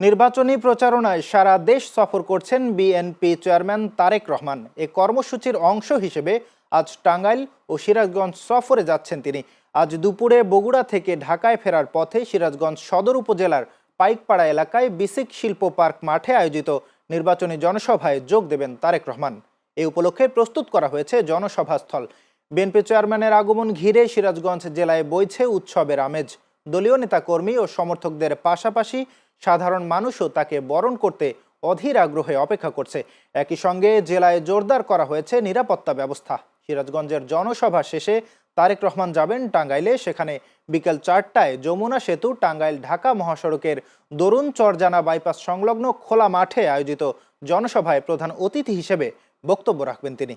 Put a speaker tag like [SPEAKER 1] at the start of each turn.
[SPEAKER 1] নির্বাচনী প্রচারণায় সারা দেশ সফর করছেন বিএনপি চেয়ারম্যান তারেক রহমান। এ কর্মসূচির অংশ হিসেবে আজ টাঙ্গাইল ও সিরাজগঞ্জ সফরে যাচ্ছেন তিনি। আজ দুপুরে বগুড়া থেকে ঢাকায় ফেরার পথে সিরাজগঞ্জ সদর উপজেলার পাইকপাড়া এলাকায় বিসিক শিল্প পার্ক মাঠে আয়োজিত নির্বাচনী জনসভায় যোগ দেবেন তারেক রহমান। এ উপলক্ষে প্রস্তুত করা হয়েছে জনসভাস্থল। বিএনপি চেয়ারম্যানের আগমন ঘিরে সিরাজগঞ্জ জেলায় বইছে উৎসবের আমেজ। দলীয় নেতাকর্মী ও সমর্থকদের পাশাপাশি সাধারণ মানুষও তাকে বরণ করতে অধীর আগ্রহে অপেক্ষা করছে। একই সঙ্গে জেলায় জোরদার করা হয়েছে নিরাপত্তা ব্যবস্থা। সিরাজগঞ্জের জনসভা শেষে তারেক রহমান যাবেন টাঙ্গাইলে। সেখানে বিকেল চারটায় যমুনা সেতু, টাঙ্গাইল ঢাকা মহাসড়কের দরুন চরজানা বাইপাস সংলগ্ন খোলা মাঠে আয়োজিত জনসভায় প্রধান অতিথি হিসেবে বক্তব্য রাখবেন তিনি।